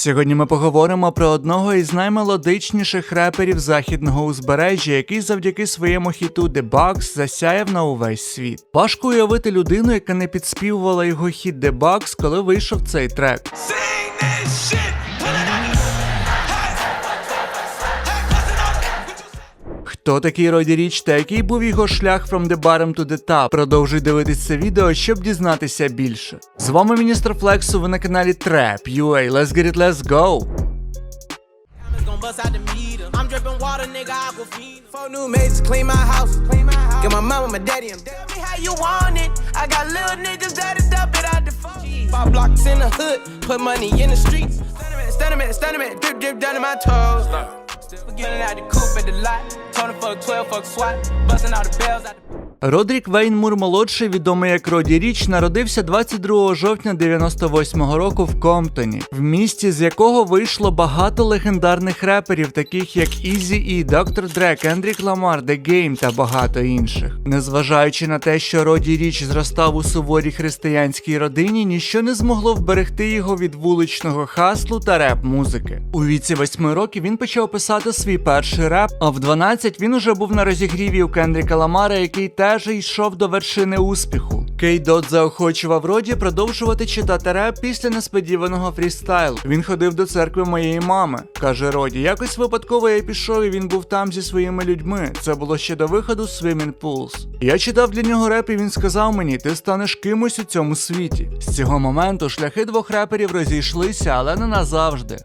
Сьогодні ми поговоримо про одного із наймелодичніших реперів західного узбережжя, який завдяки своєму хіту The Bugs засяяв на увесь світ. Важко уявити людину, яка не підспівувала його хіт The Bugs, коли вийшов цей трек. Sing this shit. Хто такий Роді Річ та який був його шлях from the bottom to the top? Продовжуй дивитись це відео, щоб дізнатися більше. З вами міністр Флексу, ви на каналі Trap UA. Let's get it, let's go! Five blocks in the hood, put money in the streets. Sentiment, sentiment, sentiment, drip, drip down in my toes. Still forgetting out the coupe at the lot. Tony fuck 12, fuck SWAT. Busting all the bells out the Родрік Вейн Мур молодший, відомий як Роді Річ, народився 22 жовтня 98-го року в Комптоні, в місті, з якого вийшло багато легендарних реперів, таких як Ізі І, Доктор Дре, Кендрік Ламар, The Game та багато інших. Незважаючи на те, що Роді Річ зростав у суворій християнській родині, ніщо не змогло вберегти його від вуличного хаслу та реп-музики. У віці 8 років він почав писати свій перший реп, а в 12 він уже був на розігріві у Кендріка Ламара, який теж йшов до вершини успіху. Кей Дот заохочував Роді продовжувати читати реп після несподіваного фрістайлу. Він ходив до церкви моєї мами, каже Роді. Якось випадково я пішов, і він був там зі своїми людьми. Це було ще до виходу Swimming Pools. Я читав для нього реп, і він сказав мені: ти станеш кимось у цьому світі. З цього моменту шляхи двох реперів розійшлися, але не назавжди.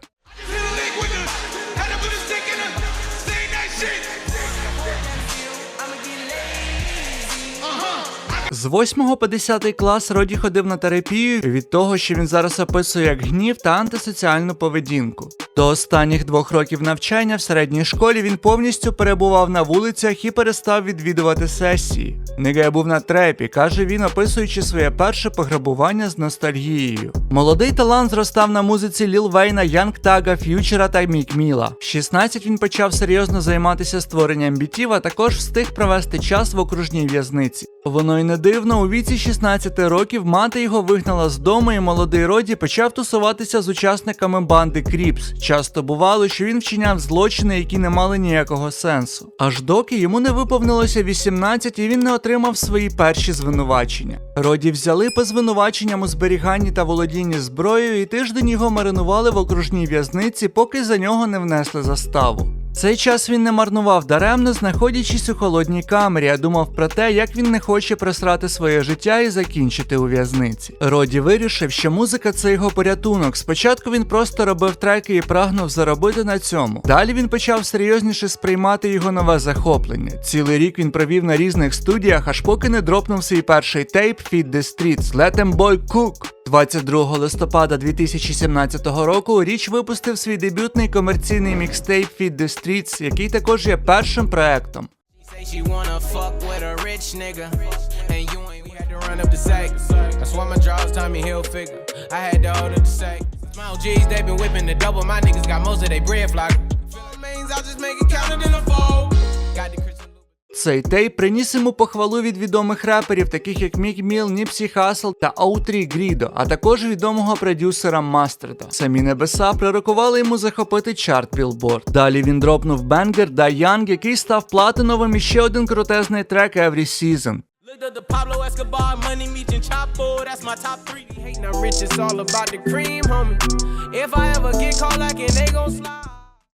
З 8 по 10 клас Роді ходив на терапію від того, що він зараз описує як гнів та антисоціальну поведінку. До останніх двох років навчання в середній школі він повністю перебував на вулицях і перестав відвідувати сесії. Нига був на трепі, каже він, описуючи своє перше пограбування з ностальгією. Молодий талант зростав на музиці Ліл Вейна, Янг Тага, Ф'ючера та Мік Міла. В 16 він почав серйозно займатися створенням бітів, а також встиг провести час в окружній в'язниці. Воно й не дивно, у віці 16 років мати його вигнала з дому, і молодий Роді почав тусуватися з учасниками банди Кріпс. Часто бувало, що він вчиняв злочини, які не мали ніякого сенсу. Аж доки йому не виповнилося 18 і він не отримав свої перші звинувачення. Роді взяли по звинуваченням у зберіганні та володінні зброєю, і тиждень його маринували в окружній в'язниці, поки за нього не внесли заставу. Цей час він не марнував даремно, знаходячись у холодній камері, а думав про те, як він не хоче просрати своє життя і закінчити у в'язниці. Роді вирішив, що музика це його порятунок. Спочатку він просто робив треки і прагнув заробити на цьому. Далі він почав серйозніше сприймати його нове захоплення. Цілий рік він провів на різних студіях, аж поки не дропнув свій перший тейп Feed the Streets Let Them Boy Cook. 22 листопада 2017 року Річ випустив свій дебютний комерційний мікстейп Feed the Streets, який також є першим проектом. Got Цей тейп приніс йому похвалу від відомих реперів, таких як Мік Міл, Ніпсі Хасл та Аутрі Грідо, а також відомого продюсера Мастерда. Самі небеса пророкували йому захопити чарт Billboard. Далі він дропнув бенгер Да Young, який став платиновим і ще один крутезний трек Every Season. If I ever get caught lacking, they gon' slide.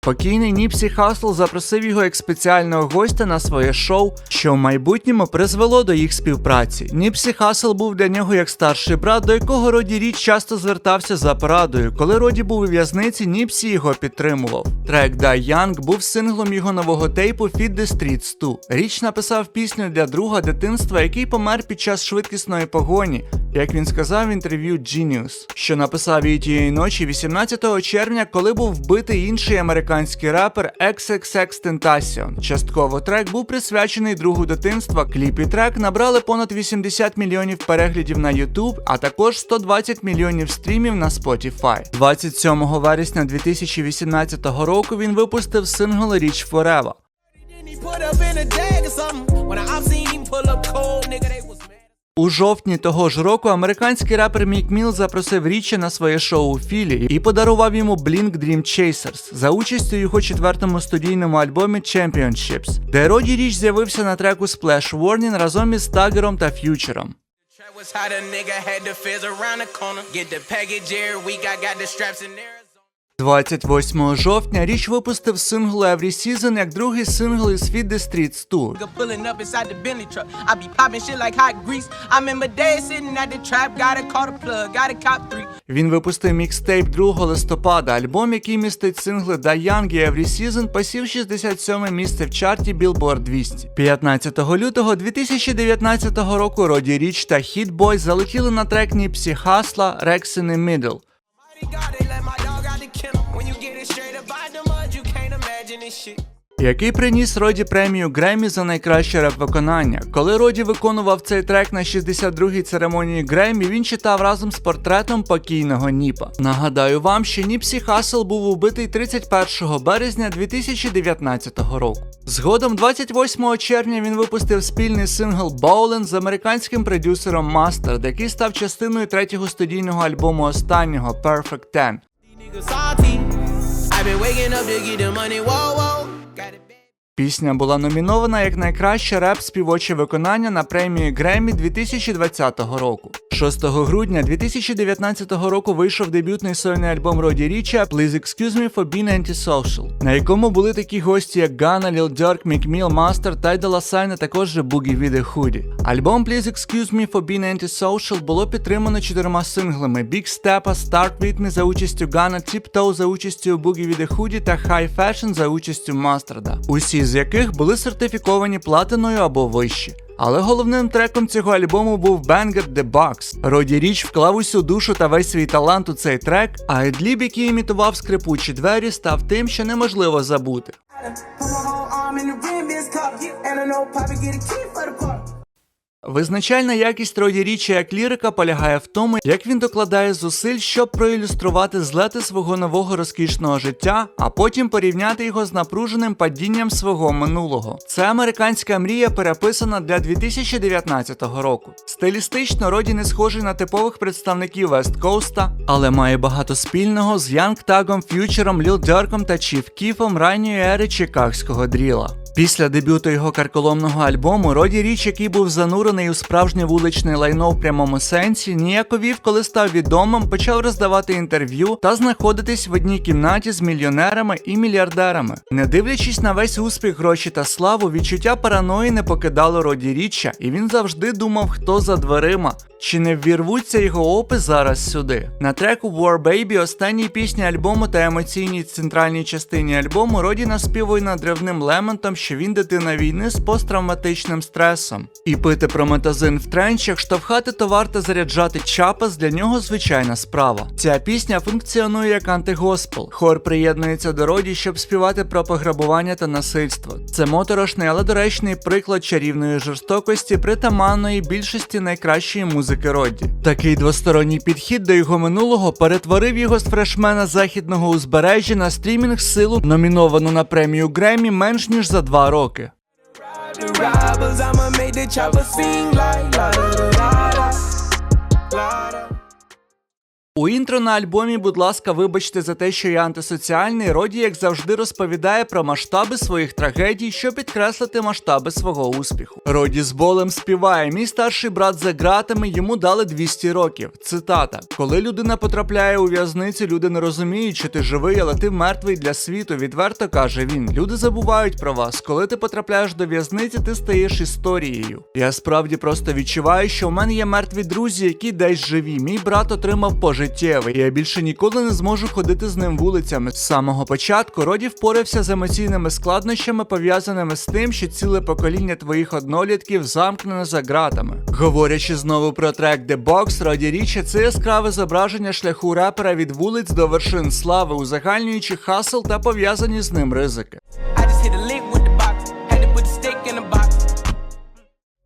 Покійний Ніпсі Хасл запросив його як спеціального гостя на своє шоу, що в майбутньому призвело до їх співпраці. Ніпсі Хасл був для нього як старший брат, до якого Роді Річ часто звертався за порадою. Коли Роді був у в'язниці, Ніпсі його підтримував. Трек Die Young був синглом його нового тейпу Feed the Streets 2. Річ написав пісню для друга дитинства, який помер під час швидкісної погоні. Як він сказав в інтерв'ю Genius, що написав її тієї ночі 18 червня, коли був вбитий інший американський рапер XXX Tentacion. Частково трек був присвячений другу дитинства. Кліп і трек набрали понад 80 мільйонів переглядів на YouTube, а також 120 мільйонів стрімів на Spotify. 27 вересня 2018 року він випустив сингл Reach Forever. У жовтні того ж року американський репер Мік Міл запросив Річі на своє шоу у Філі і подарував йому Blink Dream Chasers за участю у його четвертому студійному альбомі Championships, де Роді Річ з'явився на треку Splash Warning разом із Тагером та Ф'ючером. 28 жовтня Річ випустив сингл Every Season як другий сингл із Feed the Streets Tour. Він випустив мікстейп 2 листопада. Альбом, який містить сингли Da Young і Every Season, посів 67 місце в чарті Billboard 200. 15 лютого 2019 року Роді Річ та Hit Boy залетіли на трек Ніпсі Хасла Rex in який приніс Роді премію Греммі за найкраще реп-виконання. Коли Роді виконував цей трек на 62-й церемонії Греммі, він читав разом з портретом покійного Ніпа. Нагадаю вам, що Ніпсі Хассел був убитий 31 березня 2019 року. Згодом, 28 червня, він випустив спільний сингл Bowlen з американським продюсером Mustard, який став частиною третього студійного альбому останнього Perfect Ten. Been waking up to get the money, whoa, whoa. Пісня була номінована як найкраще реп співоче виконання на премії Греммі 2020 року. 6 грудня 2019 року вийшов дебютний сольний альбом Роді Річа Please Excuse Me for Being Antisocial, на якому були такі гості, як Гана, Lil Durk, Meek Mill, Master та Дела Сайн, а також With The Hoodie. Альбом Please Excuse Me for Being Antisocial було підтримано чотирма синглами Big Steppa, Start With Me за участю Гана, Tiptoe за участю With The Hoodie та High Fashion за участю Мастерда, усі з яких були сертифіковані платиною або вище. Але головним треком цього альбому був Banger The Box. Роді Річ вклав усю душу та весь свій талант у цей трек, а Едліб, який імітував скрипучі двері, став тим, що неможливо забути. Визначальна якість Роді Річі як лірика полягає в тому, як він докладає зусиль, щоб проілюструвати злети свого нового розкішного життя, а потім порівняти його з напруженим падінням свого минулого. Це американська мрія, переписана для 2019 року. Стилістично Роді не схожий на типових представників Вест Коуста, але має багато спільного з Янг Тагом, Ф'ючером, Ліл Дерком та Чіф Кіфом ранньої ери чикагського дріла. Після дебюту його карколомного альбому Роді Річ, який був занурений у справжнє вуличне лайно в прямому сенсі, ніяковів, коли став відомим, почав роздавати інтерв'ю та знаходитись в одній кімнаті з мільйонерами і мільярдерами. Не дивлячись на весь успіх, гроші та славу, відчуття параної не покидало Роді річчя, і він завжди думав, хто за дверима. Чи не ввірвуться його опис зараз сюди? На треку War Baby, останній пісні альбому та емоційній центральній частині альбому Роді наспівує над древним лементом, що він дитина війни з посттравматичним стресом. І пити прометазин в тренчах, штовхати товар та заряджати чапас для нього звичайна справа. Ця пісня функціонує як антигоспел. Хор приєднується до Роді, щоб співати про пограбування та насильство. Це моторошний, але доречний приклад чарівної жорстокості, притаманної більшості найкращої музики Родді. Такий двосторонній підхід до його минулого перетворив його з фрешмена західного узбережжя на стрімінг силу, номіновану на премію Гремі менш ніж за два роки. У інтро на альбомі, будь ласка, вибачте за те, що я антисоціальний. Роді, як завжди, розповідає про масштаби своїх трагедій, щоб підкреслити масштаби свого успіху. Роді з болем співає: мій старший брат за ґратами йому дали 200 років. Цитата: Коли людина потрапляє у в'язницю, люди не розуміють, чи ти живий, але ти мертвий для світу. Відверто каже він. Люди забувають про вас. Коли ти потрапляєш до в'язниці, ти стаєш історією. Я справді просто відчуваю, що у мене є мертві друзі, які десь живі. Мій брат отримав пожиттєвий. І Я більше ніколи не зможу ходити з ним вулицями. З самого початку Роді впорався з емоційними складнощами, пов'язаними з тим, що ціле покоління твоїх однолітків замкнене за ґратами. Говорячи знову про трек The Box, Роді Річі це яскраве зображення шляху репера від вулиць до вершин слави, узагальнюючи хасл та пов'язані з ним ризики.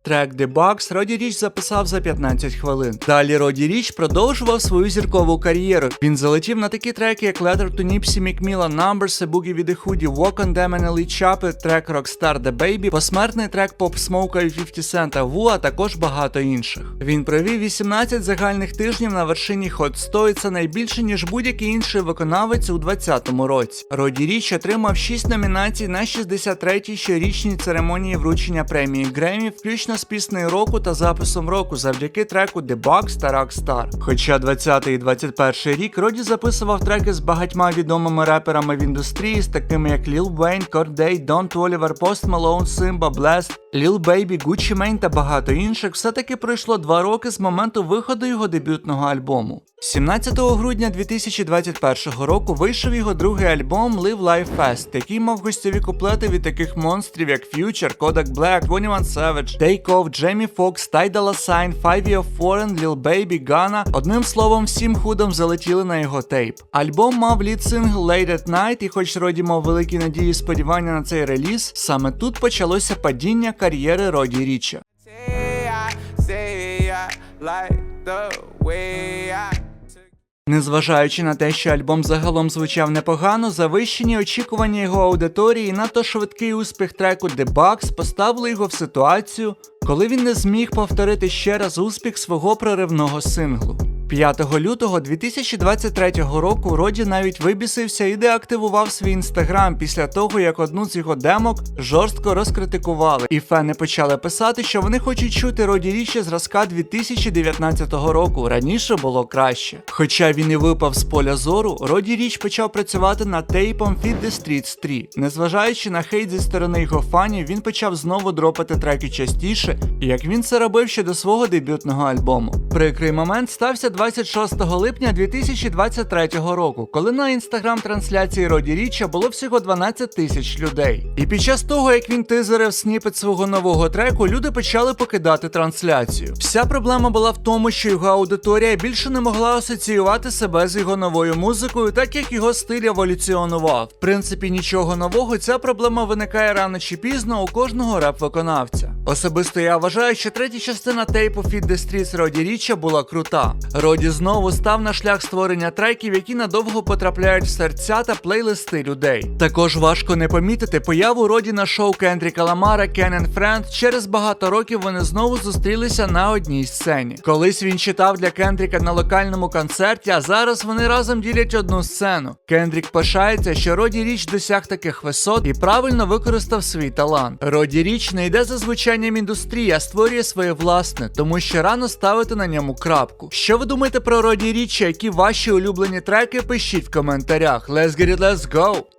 Трек Box Роді Річ записав за 15 хвилин. Далі Роді Річ продовжував свою зіркову кар'єру. Він залетів на такі треки, як Letter to Nipsey Мікміла, Numbers, A Boogie with the Hoodie, Walk on and Elite Chopper, трек Rockstar The Baby, посмертний трек Pop Smoke і 50 Cent Ву, а також багато інших. Він провів 18 загальних тижнів на вершині Hot 100 і це найбільше, ніж будь-який інший виконавець у 2020 році. Роді Річ отримав 6 номінацій на 63-й щорічній церемонії вручення премії Гремі, включно з піснею року та записом року завдяки треку The Box та Rockstar. Хоча 20 і 21 рік Роді записував треки з багатьма відомими реперами в індустрії, з такими як Lil Wayne, Corday, Don Toliver, Post Malone, Simba, Blast, Lil Baby, Gucci Mane та багато інших, все-таки пройшло два роки з моменту виходу його дебютного альбому. 17 грудня 2021 року вийшов його другий альбом Live Life Fast, який мав гостьові куплети від таких монстрів, як Future, Kodak Black, 21 Savage, Take Off, Jamie Foxx, Ty Dolla Sign, Five Year Foreign, Lil Baby, Ghana. Одним словом, всім худом залетіли на його тейп. Альбом мав лід сингл Late at Night, і хоч Роді мав великі надії і сподівання на цей реліз, саме тут почалося падіння кар'єри Роді Річа. Незважаючи на те, що альбом загалом звучав непогано, завищені очікування його аудиторії надто швидкий успіх треку The Bugs поставили його в ситуацію, коли він не зміг повторити ще раз успіх свого проривного синглу. 5 лютого 2023 року Роді навіть вибісився і деактивував свій інстаграм після того, як одну з його демок жорстко розкритикували, і фени почали писати, що вони хочуть чути Роді Річі зразка 2019 року. Раніше було краще. Хоча він і випав з поля зору, Роді Річ почав працювати над тейпом Feed the Streets 3. Незважаючи на хейт зі сторони його фанів, він почав знову дропати треки частіше, як він це робив ще до свого дебютного альбому. Прикрий момент стався 26 липня 2023 року, коли на інстаграм-трансляції Роді Річа було всього 12 тисяч людей. І під час того, як він тизерив сніпет свого нового треку, люди почали покидати трансляцію. Вся проблема була в тому, що його аудиторія більше не могла асоціювати себе з його новою музикою, так як його стиль еволюціонував. В принципі, нічого нового, ця проблема виникає рано чи пізно у кожного реп-виконавця. Особисто я вважаю, що третя частина тейпу Feed the Streets Роді Річа була крута. Роді знову став на шлях створення треків, які надовго потрапляють в серця та плейлисти людей. Також важко не помітити появу Роді на шоу Кендріка Ламара Ken Friend. Через багато років вони знову зустрілися на одній сцені. Колись він читав для Кендріка на локальному концерті, а зараз вони разом ділять одну сцену. Кендрік пишається, що Роді Річ досяг таких висот і правильно використав свій талант. Роді Річ не йде за звучанням індустрія створює своє власне, тому що рано ставити на ньому крапку. Що ви думаєте про Роді Річі? Які ваші улюблені треки? Пишіть в коментарях. Let's get it, let's go!